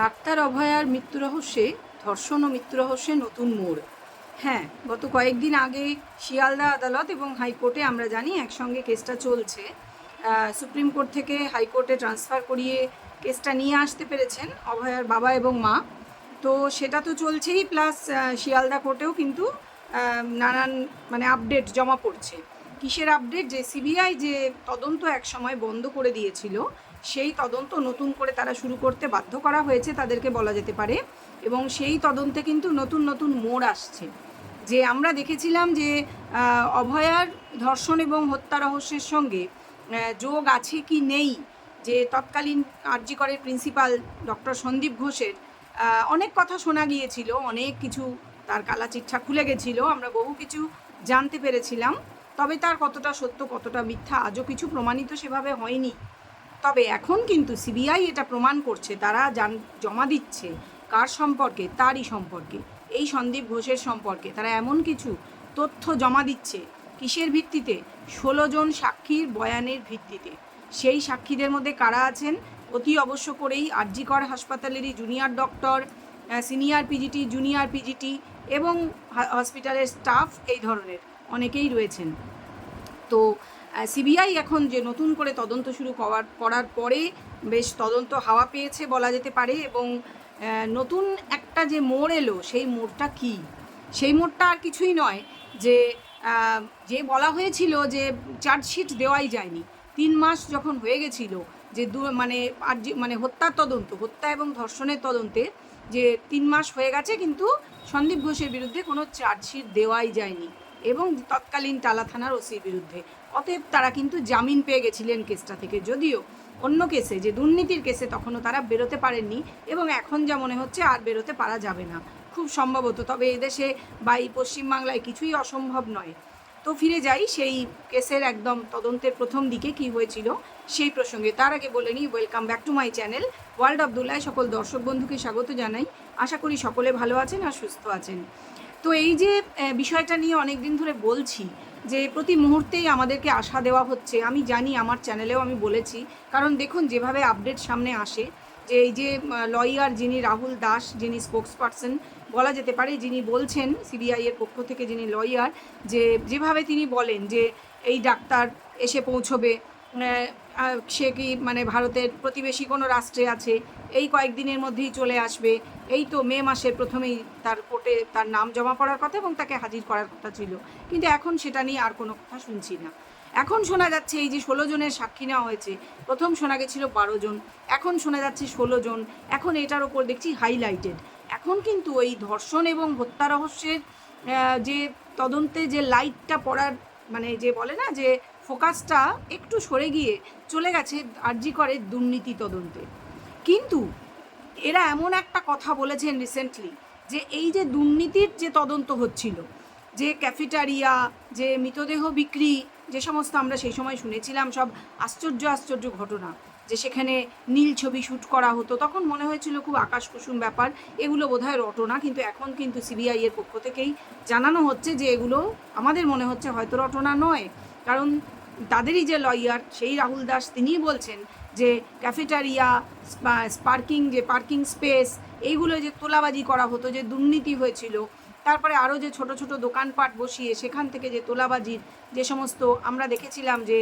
Doctor অভয়ার মৃত্যু রহস্যে ধর্ষণ ও মৃত্যু রহস্যে নতুন মোড়। হ্যাঁ গত কয়েকদিন আগে শিয়ালদা আদালত এবং হাইকোর্টে আমরা জানি একসঙ্গে কেসটা চলছে। সুপ্রিম কোর্ট থেকে হাইকোর্টে ট্রান্সফার করিয়ে কেসটা নিয়ে আসতে পেরেছেন অভয়ার বাবা এবং মা। তো সেটা তো চলছেই, প্লাস শিয়ালদা কোর্টেও কিন্তু নানান মানে আপডেট জমা পড়ছে। কিসের আপডেট? যে সিবিআই যে তদন্ত একসময় বন্ধ করে দিয়েছিল সেই তদন্ত নতুন করে তারা শুরু করতে বাধ্য করা হয়েছে তাদেরকে বলা যেতে পারে এবং সেই তদন্তে কিন্তু নতুন নতুন মোড় আসছে। যে আমরা দেখেছিলাম যে অভয়ার ধর্ষণ এবং হত্যা রহস্যের সঙ্গে যোগ আছে কি নেই? যে তৎকালীন আরজিকরের প্রিন্সিপাল ডক্টর সন্দীপ ঘোষের অনেক কথা শোনা গিয়েছিল, অনেক কিছু তার কালা চিঠা খুলে গেছিল, আমরা বহু কিছু জানতে পেরেছিলাম। তবে তার কতটা সত্য, কতটা মিথ্যা, আজও কিছু প্রমাণিত সেভাবে হয়নি। তবে এখন কিন্তু সিবিআই এটা প্রমাণ করছে, তারা জান, জমা দিচ্ছে কার সম্পর্কে, তারই সম্পর্কে। এই সন্দীপ ঘোষের সম্পর্কে তারা এমন কিছু তথ্য জমা দিচ্ছে কিসের ভিত্তিতে? ষোলো জন সাক্ষীর বয়ানের ভিত্তিতে। সেই সাক্ষীদের মধ্যে কারা আছেন? অতি অবশ্য করেই RG Kar হাসপাতালেরই junior doctor senior PGT, junior PGT এবং হসপিটালের স্টাফ এই ধরনের অনেকেই রয়েছেন। তো সিবিআই এখন যে নতুন করে তদন্ত শুরু করার করার পরে বেশ তদন্ত হাওয়া পেয়েছে বলা যেতে পারে এবং নতুন একটা যে মোড় এলো, সেই মোড়টা কি? সেই মোড়টা আর কিছুই নয় যে যে বলা হয়েছিল যে চার্জশিট দেওয়াই যায়নি। তিন মাস যখন হয়ে গেছিল যে দু মানে আর মানে হত্যার তদন্ত, হত্যা এবং ধর্ষণের তদন্তে যে তিন মাস হয়ে গেছে কিন্তু সন্দীপ ঘোষের বিরুদ্ধে কোনো চার্জশিট দেওয়াই যায়নি এবং তৎকালীন টালা থানার ওসির বিরুদ্ধে। অতএব তারা কিন্তু জামিন পেয়ে গেছিলেন কেসটা থেকে। যদিও অন্য কেসে, যে দুর্নীতির কেসে তখনও তারা বেরোতে পারেননি এবং এখন যা মনে হচ্ছে আর বেরোতে পারা যাবে না। খুব সম্ভবত, তবে এদেশে বা এই পশ্চিমবাংলায় কিছুই অসম্ভব নয়। তো ফিরে যাই সেই কেসের একদম তদন্তের প্রথম দিকে কি হয়েছিল সেই প্রসঙ্গে। তার আগে বলে নিই welcome back to my channel world Abdullah সকল দর্শক বন্ধুকে স্বাগত জানাই। আশা করি সকলে ভালো আছেন আর সুস্থ আছেন। তো এই যে বিষয়টা নিয়ে অনেক দিন ধরে বলছি যে প্রতি মুহূর্তেই আমাদেরকে আশা দেওয়া হচ্ছে, আমি জানি আমার চ্যানেলেও আমি বলেছি। কারণ দেখুন, যেভাবে আপডেট সামনে আসে, যে এই যে লয়ার যিনি রাহুল দাস, যিনি স্পোক্স পারসন বলা যেতে পারে যিনি বলছেন সিবিআই এর পক্ষ থেকে যিনি লয়ার যে যেভাবে তিনি বলেন যে এই ডাক্তার এসে পৌঁছবে সে কি মানে ভারতের প্রতিবেশী কোনো রাষ্ট্রে আছে, এই কয়েকদিনের মধ্যেই চলে আসবে। এই তো মে মাসের প্রথমেই তার কোর্টে তার নাম জমা পড়ার কথা এবং তাকে হাজির করার কথা ছিল। কিন্তু এখন সেটা নিয়ে আর কোনো কথা শুনছি না। এখন শোনা যাচ্ছে এই যে ষোলো জনের সাক্ষী নেওয়া হয়েছে, প্রথম শোনা গেছিল বারো জন, এখন শোনা যাচ্ছে ষোলো জন, এখন এটার ওপর দেখছি হাইলাইটেড এখন কিন্তু ওই ধর্ষণ এবং হত্যা রহস্যের যে তদন্তে যে লাইটটা পড়ার মানে যে বলে না যে ফোকাসটা একটু সরে গিয়ে চলে গেছে আরজি করে দুর্নীতি তদন্তে। কিন্তু এরা এমন একটা কথা বলেছেন রিসেন্টলি যে এই যে দুর্নীতির যে তদন্ত হচ্ছিল, যে ক্যাফেটারিয়া যে মৃতদেহ বিক্রি, যে সমস্ত আমরা সেই সময় শুনেছিলাম, সব আশ্চর্য আশ্চর্য ঘটনা। যে সেখানে নীল ছবি শ্যুট করা হতো, তখন মনে হয়েছিল খুব আকাশ কুসুম ব্যাপার, এগুলো বোধহয় রটনা, কিন্তু এখন কিন্তু সিবিআই এর পক্ষ থেকেই জানানো হচ্ছে যে এগুলো আমাদের মনে হচ্ছে হয়তো রটনা নয়। কারণ তাদেরই যে লয়ার সেই রাহুল দাস তিনিই বলছেন যে ক্যাফেটারিয়া স্পার্কিং যে পার্কিং স্পেস এইগুলো যে তোলাবাজি করা হতো, যে দুর্নীতি হয়েছিল, তারপরে আরও যে ছোট ছোট দোকানপাট বসিয়ে সেখান থেকে যে তোলাবাজির যে সমস্ত আমরা দেখেছিলাম যে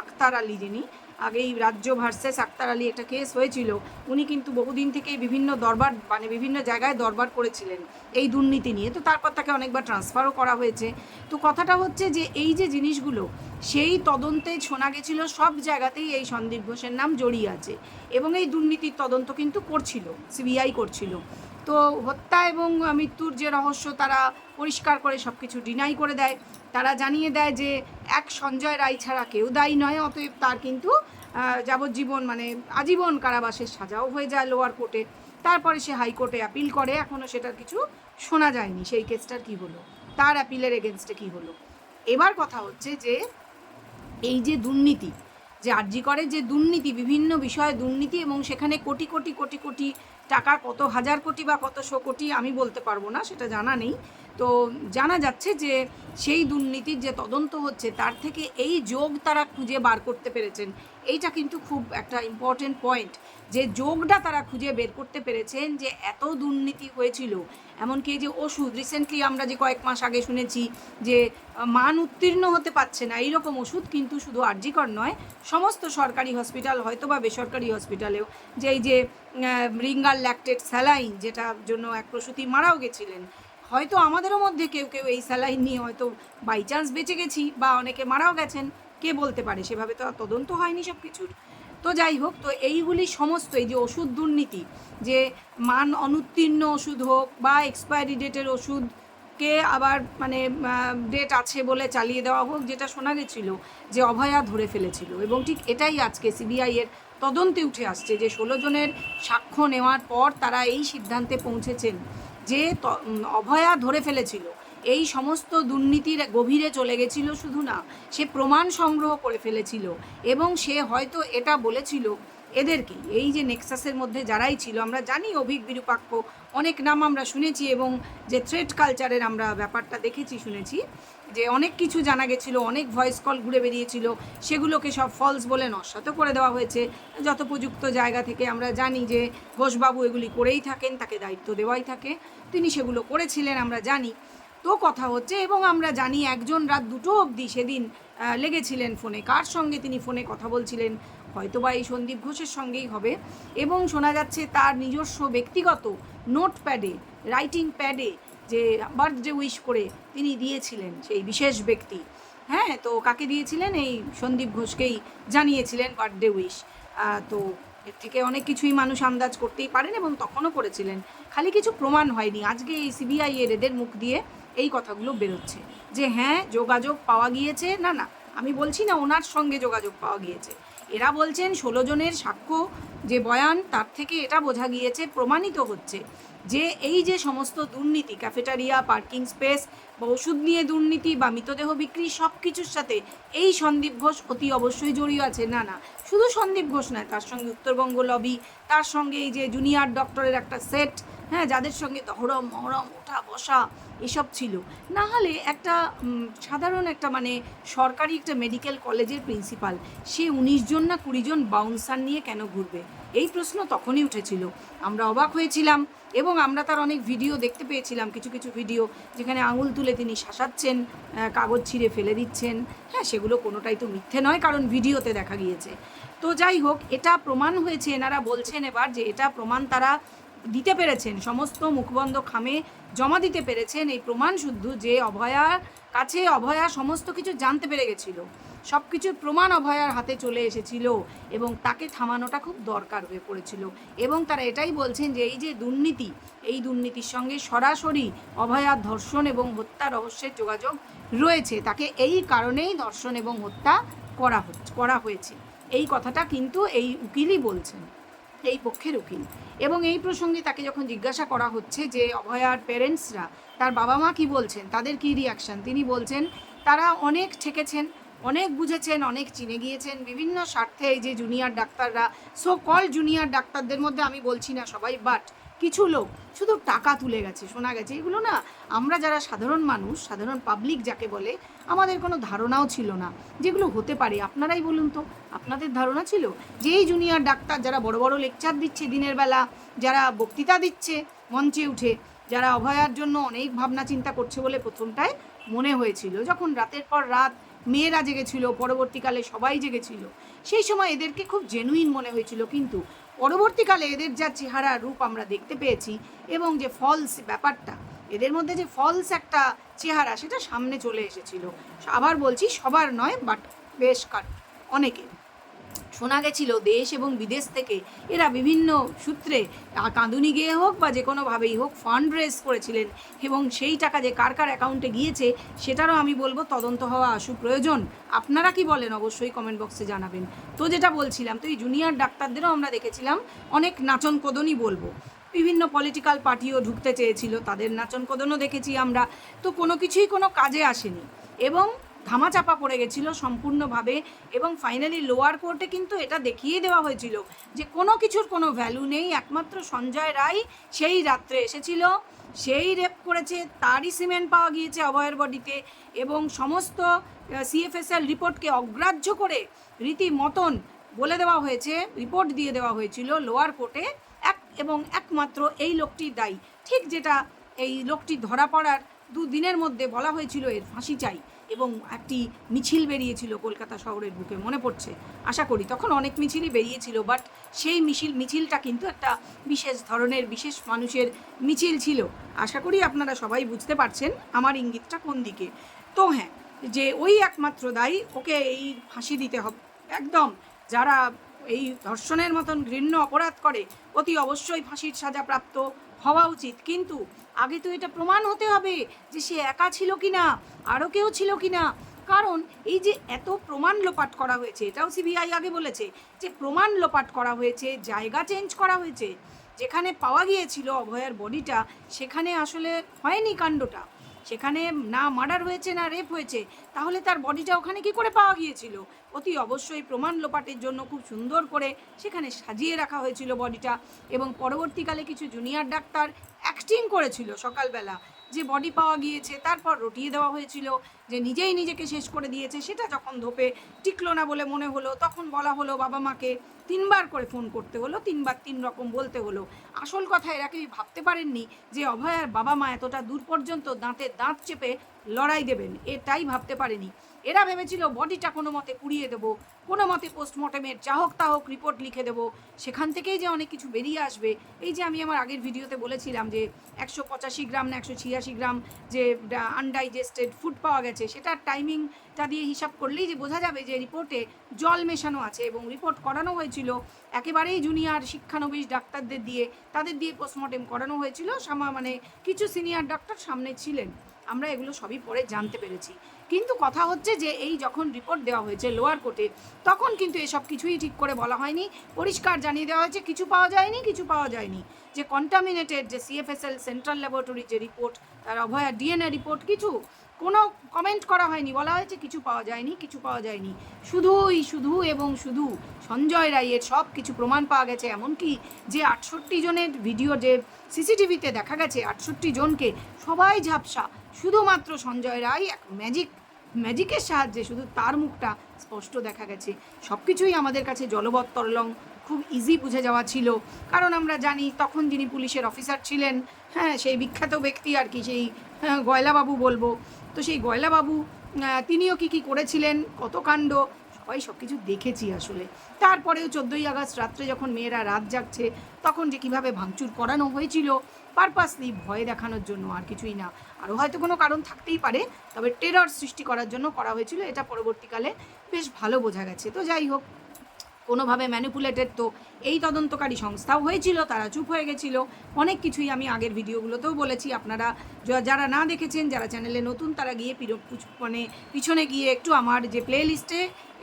আক্তার আলী যিনি আগেই রাজ্য ভার্সেস আক্তার আলী একটা কেস হয়েছিল। উনি কিন্তু বহুদিন থেকেই বিভিন্ন দরবার মানে বিভিন্ন জায়গায় দরবার করেছিলেন এই দুর্নীতি নিয়ে। তো তারপর তাকে অনেকবার ট্রান্সফারও করা হয়েছে। তো কথাটা হচ্ছে যে, এই যে জিনিসগুলো, সেই তদন্তে শোনা গেছিল সব জায়গাতেই এই সন্দীপ ঘোষের নাম জড়িয়ে আছে। এবং এই দুর্নীতির তদন্ত কিন্তু করছিল, সিবিআই করছিল। তো হত্যা এবং মৃত্যুর যে রহস্য, তারা পরিষ্কার করে সব কিছু ডিনাই করে দেয়। তারা জানিয়ে দেয় যে, এক সঞ্জয় রায় ছাড়া কেউ দায়ী নয়, অতএব তার কিন্তু যাবজ্জীবন মানে আজীবন কারাবাসের সাজাও হয়ে যায় লোয়ার কোর্টে তারপরে সে হাইকোর্টে অ্যাপিল করে এখনও সেটার কিছু শোনা যায়নি সেই কেসটার কি হলো, তার অ্যাপিলের এগেনস্টে কি হলো। এবার কথা হচ্ছে যে, এই যে দুর্নীতি, যে আরজি করে যে দুর্নীতি, বিভিন্ন বিষয়ে দুর্নীতি এবং সেখানে কোটি কোটি কোটি কোটি টাকা, কত হাজার কোটি বা কত শো কোটি আমি বলতে পারব না, সেটা জানা নেই। তো জানা যাচ্ছে যে সেই দুর্নীতির যে তদন্ত হচ্ছে, তার থেকে এই যোগ তারা খুঁজে বার করতে পেরেছেন। এইটা কিন্তু খুব একটা ইম্পর্টেন্ট পয়েন্ট যে যোগটা তারা খুঁজে বের করতে পেরেছেন যে এত দুর্নীতি হয়েছিল। এমনকি যে ওষুধ রিসেন্টলি আমরা যে কয়েক মাস আগে শুনেছি যে মান উত্তীর্ণ হতে পারছে না, এইরকম ওষুধ কিন্তু শুধু আর্জিকর নয়, সমস্ত সরকারি হসপিটাল হয়তো বা বেসরকারি হসপিটালেও যে এই যে রিঙ্গার ল্যাকটেড স্যালাইন যেটার জন্য এক প্রসূতি মারাও গেছিলেন। হয়তো আমাদেরও মধ্যে কেউ কেউ এই স্যালাইন নিয়ে হয়তো বাই চান্স বেঁচে গেছি বা অনেকে মারাও গেছেন। কে বলতে পারে? সেভাবে তো তদন্ত হয়নি সব কিছুর তো যাই হোক, তো এইগুলি সমস্ত এই যে ওষুধ দুর্নীতি, যে মান অনুত্তীর্ণ ওষুধ হোক বা এক্সপায়ারি ডেটের ওষুধকে আবার মানে ডেট আছে বলে চালিয়ে দেওয়া হোক, যেটা শোনা গেছিল যে অভয়া ধরে ফেলেছিল। এবং ঠিক এটাই আজকে সিবিআই এর তদন্তে উঠে আসছে যে ষোলো জনের সাক্ষ্য নেওয়ার পর তারা এই সিদ্ধান্তে পৌঁছেছেন। যে অভয়া ধরে ফেলেছিল। এই সমস্ত দুর্নীতির গভীরে চলে গেছিল শুধু না, সে প্রমাণ সংগ্রহ করে ফেলেছিল এবং সে হয়তো এটা বলেছিল এদেরকে। এই যে নেক্সাসের মধ্যে যারাই ছিল, আমরা জানি অভিক বিরূপাক্ষ, অনেক নাম আমরা শুনেছি এবং যে থ্রেড কালচারের আমরা ব্যাপারটা দেখেছি, শুনেছি। যে অনেক কিছু জানা গেছিল, অনেক ভয়েস কল ঘুরে বেরিয়েছিল, সেগুলোকে সব ফলস বলে নস্বাত করে দেওয়া হয়েছে। যথোপযুক্ত জায়গা থেকে আমরা জানি যে ঘোষবাবু এগুলি করেই থাকেন, তাকে দায়িত্ব দেওয়াই থাকে। তিনি সেগুলো করেছিলেন, আমরা জানি। তো কথা হচ্ছে, এবং আমরা জানি একজন রাত দুটো অবধি সেদিন লেগেছিলেন ফোনে কার সঙ্গে তিনি ফোনে কথা বলছিলেন? হয়তো বা এই সন্দীপ ঘোষের সঙ্গেই হবে। এবং শোনা যাচ্ছে তার নিজস্ব ব্যক্তিগত নোট প্যাডে রাইটিং প্যাডে যে বার্থডে উইশ করে তিনি দিয়েছিলেন সেই বিশেষ ব্যক্তি। হ্যাঁ তো কাকে দিয়েছিলেন? এই সন্দীপ ঘোষকেই জানিয়েছিলেন বার্থডে উইশ। তো এর থেকে অনেক কিছুই মানুষ আন্দাজ করতেই পারেন এবং তখনও করেছিলেন। খালি কিছু প্রমাণ হয়নি। আজকে এই সিবিআই এর এদের মুখ দিয়ে এই কথাগুলো বেরোচ্ছে। যে হ্যাঁ যোগাযোগ পাওয়া গিয়েছে। না না, আমি বলছি না ওনার সঙ্গে যোগাযোগ পাওয়া গিয়েছে। এরা বলছেন ষোলো জনের সাক্ষ্য যে বয়ান, তার থেকে এটা বোঝা গিয়েছে, প্রমাণিত হচ্ছে যে এই যে সমস্ত দুর্নীতি ক্যাফেটারিয়া পার্কিং স্পেস বা ওষুধ নিয়ে দুর্নীতি বা মৃতদেহ বিক্রি সব কিছুর সাথে এই সন্দীপ ঘোষ অতি অবশ্যই জড়িয়ে আছে। না না, শুধু সন্দীপ ঘোষ নয়, তার সঙ্গে উত্তরবঙ্গ লবি তার সঙ্গে এই যে জুনিয়র ডক্টরের একটা সেট হ্যাঁ যাদের সঙ্গে দহরম মহরম, ওঠা, বসা এসব ছিল। না হলে একটা সাধারণ একটা মানে সরকারি একটা মেডিকেল কলেজের প্রিন্সিপাল সে উনিশ জন না কুড়ি জন বাউন্সার নিয়ে কেন ঘুরবে? এই প্রশ্ন তখনই উঠেছিল। আমরা অবাক হয়েছিলাম এবং আমরা তার অনেক ভিডিও দেখতে পেয়েছিলাম, কিছু কিছু ভিডিও যেখানে আঙুল তুলে তিনি শাসাচ্ছেন কাগজ ছিঁড়ে ফেলে দিচ্ছেন। হ্যাঁ সেগুলো কোনোটাই তো মিথ্যে নয়, কারণ ভিডিওতে দেখা গিয়েছে। তো যাই হোক, এটা প্রমাণ হয়েছে, এনারা বলছেন এবার যে এটা প্রমাণ তারা দিতে পেরেছেন, সমস্ত মুখবন্ধ খামে জমা দিতে পেরেছেন এই প্রমাণ শুদ্ধ যে অভয়ার কাছে অভয়া সমস্ত কিছু জানতে পেরে গেছিল। সব কিছুর প্রমাণ অভয়ার হাতে চলে এসেছিল এবং তাকে থামানোটা খুব দরকার হয়ে পড়েছিল এবং তারা এটাই বলছেন যে এই যে দুর্নীতি, এই দুর্নীতির সঙ্গে সরাসরি অভয়ার ধর্ষণ এবং হত্যা রহস্যের যোগাযোগ রয়েছে। তাকে এই কারণেই ধর্ষণ এবং হত্যা করা হচ্ছে করা হয়েছে। এই কথাটা কিন্তু এই উকিলই বলছেন। এই পক্ষের উকিল এবং এই প্রসঙ্গে তাকে যখন জিজ্ঞাসা করা হচ্ছে যে, অভয়ার প্যারেন্টসরা তার বাবা মা কি বলছেন, তাদের কি রিয়াকশন তিনি বলছেন, তারা অনেক ঠেকেছেন, অনেক বুঝেছেন, অনেক চিনে গিয়েছেন। বিভিন্ন স্বার্থে এই যে জুনিয়র ডাক্তাররা সো কল জুনিয়র ডাক্তারদের মধ্যে আমি বলছি না সবাই বাট কিছু লোক শুধু টাকা তুলে গেছে, শোনা গেছে। এগুলো না, আমরা যারা সাধারণ মানুষ, সাধারণ পাবলিক যাকে বলে, আমাদের কোনো ধারণাও ছিল না যেগুলো হতে পারে। আপনারাই বলুন তো, আপনাদের ধারণা ছিল? যে এই জুনিয়র ডাক্তার যারা বড় বড় লেকচার দিচ্ছে দিনের বেলা, যারা বক্তৃতা দিচ্ছে মঞ্চে উঠে, যারা অভয়ার জন্য অনেক ভাবনা চিন্তা করছে বলে প্রথমটায় মনে হয়েছিল। যখন রাতের পর রাত মেয়েরা জেগেছিল, পরবর্তীকালে সবাই জেগেছিল, সেই সময় এদেরকে খুব জেনুইন মনে হয়েছিল। কিন্তু পরবর্তীকালে এদের যা চেহারা রূপ আমরা দেখতে পেয়েছি এবং যে ফলস ব্যাপারটা, এদের মধ্যে যে ফলস একটা চেহারা সেটা সামনে চলে এসেছিল। আবার বলছি সবার নয় বাট বেশ কাট অনেকে শোনা গেছিল দেশ এবং বিদেশ থেকে। এরা বিভিন্ন সূত্রে কাঁদুনি গিয়ে হোক বা যে কোনোভাবেই হোক ফান্ড রেজ করেছিলেন এবং সেই টাকা যে কার কার অ্যাকাউন্টে গিয়েছে সেটারও আমি বলব তদন্ত হওয়া আশু প্রয়োজন। আপনারা কি বলেন? অবশ্যই কমেন্ট বক্সে জানাবেন। তো যেটা বলছিলাম, তো এই জুনিয়র ডাক্তারদেরও আমরা দেখেছিলাম, অনেক নাচন কদনই বলব। বিভিন্ন পলিটিক্যাল পার্টিও ঢুকতে চেয়েছিল, তাদের নাচন কদনও দেখেছি আমরা। তো কোনো কিছুই কোনো কাজে আসেনি। এবং ধামাচাপা পড়ে গেছিল সম্পূর্ণভাবে এবং ফাইনালি লোয়ার কোর্টে কিন্তু এটা দেখিয়ে দেওয়া হয়েছিল যে কোনো কিছুর কোনো ভ্যালু নেই, একমাত্র সঞ্জয় রায় সেই রাত্রে এসেছিল, সেই রেপ করেছে, তারই সিমেন্ট পাওয়া গিয়েছে অভয়ের বডিতে এবং সমস্ত সিএফএসএল রিপোর্টকে অগ্রাহ্য করে রীতি মতন বলে দেওয়া হয়েছে রিপোর্ট দিয়ে দেওয়া হয়েছিল লোয়ার কোর্টে এক এবং একমাত্র এই লোকটি দায়ী। ঠিক যেটা এই লোকটি ধরা পড়ার দুদিনের মধ্যে বলা হয়েছিল এর ফাঁসি চাই। এবং একটি মিছিল বেরিয়েছিল কলকাতা শহরের বুকে, মনে পড়ছে। আশা করি, তখন অনেক মিছিলই বেরিয়েছিল বাট সেই মিছিল মিছিলটা কিন্তু একটা বিশেষ ধরনের, বিশেষ মানুষের মিছিল ছিল। আশা করি আপনারা সবাই বুঝতে পারছেন আমার ইঙ্গিতটা কোন দিকে। তো হ্যাঁ যে ওই একমাত্র দায়ী, ওকে এই ফাঁসি দিতে হবে। একদম, যারা এই ধর্ষণের মতন ঘৃণ্য অপরাধ করে, অতি অবশ্যই ফাঁসির সাজা প্রাপ্ত হওয়া উচিত। কিন্তু আগে তো এটা প্রমাণ হতে হবে যে সে একা ছিল কি না আরও কেউ ছিল কি না কারণ এই যে এত প্রমাণ লোপাট করা হয়েছে, এটাও সিবিআই আগে বলেছে যে প্রমাণ লোপাট করা হয়েছে, জায়গা চেঞ্জ করা হয়েছে। যেখানে পাওয়া গিয়েছিল অভয়ার বডিটা, সেখানে আসলে হয়নি কাণ্ডটা। সেখানে না মার্ডার হয়েছে, না রেপ হয়েছে, তাহলে তার বডিটা ওখানে কি করে পাওয়া গিয়েছিল? অতি অবশ্যই প্রমাণ লোপাটের জন্য খুব সুন্দর করে সেখানে সাজিয়ে রাখা হয়েছিল বডিটা এবং পরবর্তীকালে কিছু জুনিয়র ডাক্তার অ্যাক্টিং করেছিল সকালবেলা। যে বডি পাওয়া গিয়েছে, তারপর রটিয়ে দেওয়া হয়েছিল যে নিজেই নিজেকে শেষ করে দিয়েছে, সেটা যখন ধোপে টিকলো না বলে মনে হলো, তখন বলা হলো বাবা মাকে তিনবার করে ফোন করতে হলো, তিনবার তিন রকম বলতে হলো। আসল কথা এরা কেউ ভাবতে পারেননি যে অভয়ার বাবা মা এতটা দূর পর্যন্ত দাঁতে দাঁত চেপে লড়াই দেবেন, এটাই ভাবতে পারেনি। এরা ভেবেছিল বডিটা কোনো মতে পুড়িয়ে দেবো, কোনো মতে পোস্টমর্টেমের যা হোক তা হোক রিপোর্ট লিখে দেবো। সেখান থেকেই যে অনেক কিছু বেরিয়ে আসবে, এই যে আমি আমার আগের ভিডিওতে বলেছিলাম যে একশো পঁচাশি গ্রাম না একশো ছিয়াশি গ্রাম যে আনডাইজেস্টেড ফুড পাওয়া গেছে, সেটার টাইমিংটা দিয়ে হিসাব করলেই যে বোঝা যাবে যে রিপোর্টে জল মেশানো আছে এবং রিপোর্ট করানো হয়েছিল একেবারেই জুনিয়র শিক্ষানবিশ ডাক্তারদের দিয়ে, তাদের দিয়ে পোস্টমর্টেম করানো হয়েছিল, সামা মানে কিছু সিনিয়র ডাক্তার সামনে ছিলেন। আমরা এগুলো সবই পরে জানতে পেরেছি। কিন্তু কথা হচ্ছে যে এই যখন রিপোর্ট দেওয়া হয়েছে লোয়ার কোর্টে তখন কিন্তু এসব কিছুই ঠিক করে বলা হয়নি। পরিষ্কার জানিয়ে দেওয়া হয়েছে, কিছু পাওয়া যায়নি, কিছু পাওয়া যায়নি। যে কন্টামিনেটেড যে সিএফএসএল সেন্ট্রাল ল্যাবরেটরি যে রিপোর্ট তার অভয়া ডিএনএ রিপোর্ট কিছু কোনো কমেন্ট করা হয়নি। বলা হয়েছে কিছু পাওয়া যায়নি, কিছু পাওয়া যায়নি। শুধুই, শুধু এবং শুধু সঞ্জয় রায়ের সব কিছু প্রমাণ পাওয়া গেছে, এমনকি যে আটষট্টি জনের ভিডিও যে সিসিটিভিতে দেখা গেছে আটষট্টি জনকে সবাই ঝাপসা, শুধুমাত্র সঞ্জয় রায় এক ম্যাজিক ম্যাজিকের সাহায্যে শুধু তার মুখটা স্পষ্ট দেখা গেছে। সব কিছুই আমাদের কাছে জলবৎ তরলং খুব ইজি বুঝে যাওয়া ছিল। কারণ আমরা জানি তখন যিনি পুলিশের অফিসার ছিলেন হ্যাঁ সেই বিখ্যাত ব্যক্তি আর কি সেই হ্যাঁ, গয়লাবাবু বলব। তো সেই গয়লাবাবু তিনিও কি কি করেছিলেন কত কাণ্ড সবাই সব কিছু দেখেছি আসলে। তারপরেও চোদ্দোই আগস্ট রাত্রে যখন মেয়েরা রাত জাগছে তখন যে কীভাবে ভাঙচুর করানো হয়েছিল পারপাসলি ভয় দেখানোর জন্য আর কিছুই না। আরও হয়তো কোনো কারণ থাকতেই পারে, তবে টেরর সৃষ্টি করার জন্য করা হয়েছিল। এটা পরবর্তীকালে বেশ ভালো বোঝা গেছে। তো যাই হোক, কোনোভাবে ম্যানিপুলেটেড তো এই তদন্তকারী সংস্থাও হয়েছিল, তারা চুপ হয়ে গেছিল। অনেক কিছুই আমি আগের ভিডিওগুলোতেও বলেছি। আপনারা যারা না দেখেছেন, যারা চ্যানেলে নতুন, তারা গিয়ে মানে পিছনে গিয়ে একটু আমার যে প্লে লিস্টে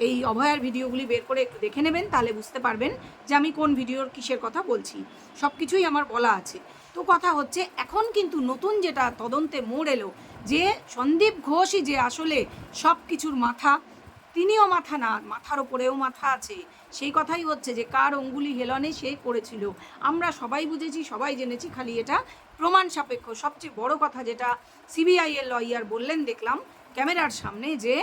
এই অভয়ার ভিডিওগুলি বের করে একটু দেখে নেবেন, তাহলে বুঝতে পারবেন যে আমি কোন ভিডিওর কিসের কথা বলছি। সব কিছুই আমার বলা আছে। তো কথা হচ্ছে, এখন কিন্তু নতুন যেটা তদন্তে মোড় এলো, যে সন্দীপ ঘোষই যে আসলে সব কিছুর মাথা, তিনিও মাথা না, মাথার ওপরেও মাথা আছে। সেই কথাই হচ্ছে যে কার অঙ্গুলি হেলনে সে করেছিল। আমরা সবাই বুঝেছি, সবাই জেনেছি, খালি এটা প্রমাণ সাপেক্ষ। সবচেয়ে বড় কথা যেটা সিবিআই এর লয়ার বললেন, দেখলাম ক্যামেরার সামনে যে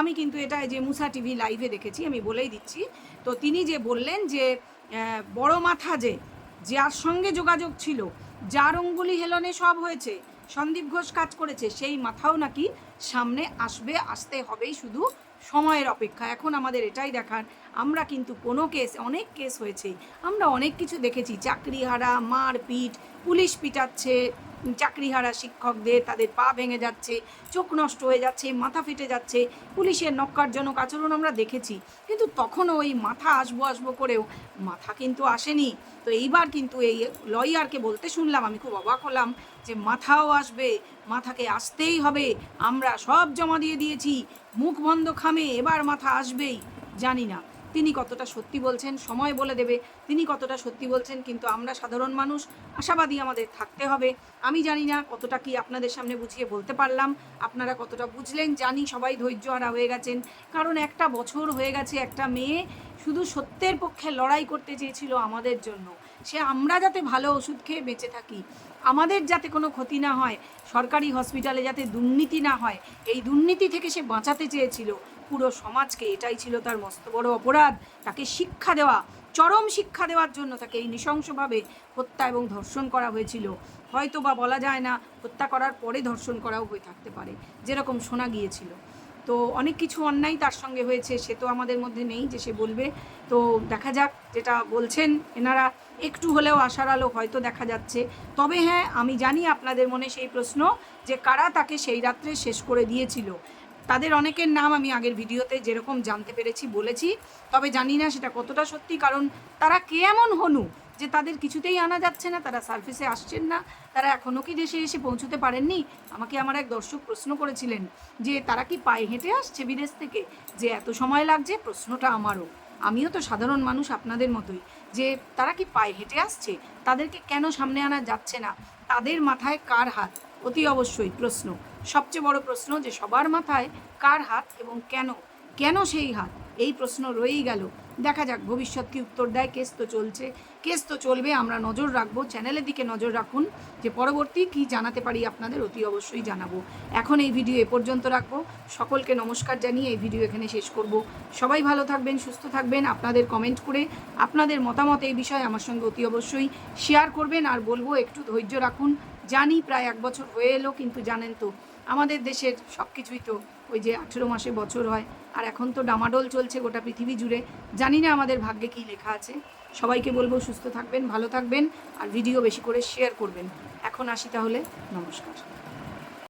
আমি কিন্তু এটা যে মুসা টিভি লাইভে দেখেছি, আমি বলেই দিচ্ছি। তো তিনি যে বললেন যে বড় মাথা যে যার সঙ্গে যোগাযোগ ছিল, যার অঙ্গুলি হেলনে সব হয়েছে, সন্দীপ ঘোষ কাজ করেছে, সেই মাথাও নাকি সামনে আসবে, আসতে হবেই শুধু সময়ের অপেক্ষা। এখন আমাদের এটাই দেখার, আমরা কিন্তু কোনো কেস, অনেক কেস হয়েছে, আমরা অনেক কিছু দেখেছি, চাকরিহারা, মারপিট, পুলিশ পিটাচ্ছে চাকরিহারা শিক্ষকদের তাদের পা ভেঙে যাচ্ছে, চোখ নষ্ট হয়ে যাচ্ছে, মাথা ফেটে যাচ্ছে, পুলিশের নক্কারজনক আচরণ আমরা দেখেছি। কিন্তু তখনও ওই মাথা আসব আসব করেও মাথা কিন্তু আসেনি। তো এইবার কিন্তু এই লয়ারকে বলতে শুনলাম, আমি খুব অবাক হলাম যে মাথাও আসবে, মাথাকে আসতেই হবে, আমরা সব জমা দিয়ে দিয়েছি, মুখ বন্ধ খামে, এবার মাথা আসবেই, জানি না। তিনি কতটা সত্যি বলছেন, সময় বলে দেবে। তিনি কতটা সত্যি বলছেন, কিন্তু আমরা সাধারণ মানুষ, আশাবাদী আমাদের থাকতে হবে। আমি জানি না কতটা কি আপনাদের সামনে বুঝিয়ে বলতে পারলাম। আপনারা কতটা বুঝলেন, জানি সবাই ধৈর্যহারা হয়ে গেছেন। কারণ একটা বছর হয়ে গেছে একটা মেয়ে শুধু সত্যের পক্ষে লড়াই করতে চেয়েছিল আমাদের জন্য। সে আমরা যাতে ভালো ওষুধ খেয়ে বেঁচে থাকি, আমাদের যাতে কোনো ক্ষতি না হয়, সরকারি হসপিটালে যাতে দুর্নীতি না হয়, এই দুর্নীতি থেকে সে বাঁচাতে চেয়েছিল। পুরো সমাজকে, এটাই ছিল তার মস্ত বড় অপরাধ। তাকে শিক্ষা দেওয়া, চরম শিক্ষা দেওয়ার জন্য তাকে এই নৃশংসভাবে হত্যা এবং ধর্ষণ করা হয়েছিল। হয়তো বা বলা যায় না, হত্যা করার পরে ধর্ষণ করাও হয়ে থাকতে পারে, যেরকম শোনা গিয়েছিল। তো অনেক কিছু অন্যায় তার সঙ্গে হয়েছে, সে তো আমাদের মধ্যে নেই যে সে বলবে। তো দেখা যাক যেটা বলছেন এনারা, একটু হলেও আশার আলো হয়তো দেখা যাচ্ছে। তবে হ্যাঁ আমি জানি আপনাদের মনে সেই প্রশ্ন যে কারা তাকে সেই রাত্রে শেষ করে দিয়েছিল। তাদের অনেকের নাম আমি আগের ভিডিওতে যেরকম জানতে পেরেছি, বলেছি। তবে জানি না সেটা কতটা সত্যি, কারণ তারা কে এমন হনু যে তাদের কিছুতেই আনা যাচ্ছে না, তারা সার্ভিসে আসছেন না, তারা এখনও কি দেশে এসে পৌঁছতে পারেননি? আমাকে আমার এক দর্শক প্রশ্ন করেছিলেন যে, তারা কি পায়ে হেঁটে আসছে বিদেশ থেকে? যে এত সময় লাগছে, প্রশ্নটা আমারও। আমিও তো সাধারণ মানুষ আপনাদের মতোই। যে তারা কি পায়ে হেঁটে আসছে? তাদেরকে কেন সামনে আনা যাচ্ছে না? তাদের মাথায় কার হাত? অতি অবশ্যই প্রশ্ন। সবচেয়ে বড় প্রশ্ন যে সবার মাথায় কার হাত এবং কেন? কেন সেই হাত? এই প্রশ্ন রয়েই গেল। দেখা যাক, ভবিষ্যৎ কি উত্তর দেয়। কেস তো চলছে। কেস তো চলবে, আমরা নজর রাখব। চ্যানেলের দিকে নজর রাখুন যে পরবর্তী কি জানাতে পারি আপনাদের, অতি অবশ্যই জানাব। এখন এই ভিডিও এ পর্যন্ত রাখব। সকলকে নমস্কার জানিয়ে এই ভিডিও এখানে শেষ করব। সবাই ভালো থাকবেন, সুস্থ থাকবেন, আপনাদের কমেন্ট করে আপনাদের মতামত এই বিষয়ে আমার সঙ্গে অতি অবশ্যই শেয়ার করবেন। আর বলব, একটু ধৈর্য রাখুন। জানি প্রায় এক বছর হয়ে এলো, কিন্তু জানেন তো, আমাদের দেশের সব কিছুই তো ওই যে আঠেরো মাসে বছর হয়, আর এখন তো ডামাডোল চলছে গোটা পৃথিবী জুড়ে। জানি না আমাদের ভাগ্যে কী লেখা আছে। সবাইকে বলব সুস্থ থাকবেন, ভালো থাকবেন, আর ভিডিও বেশি করে শেয়ার করবেন। এখন আসি তাহলে, নমস্কার।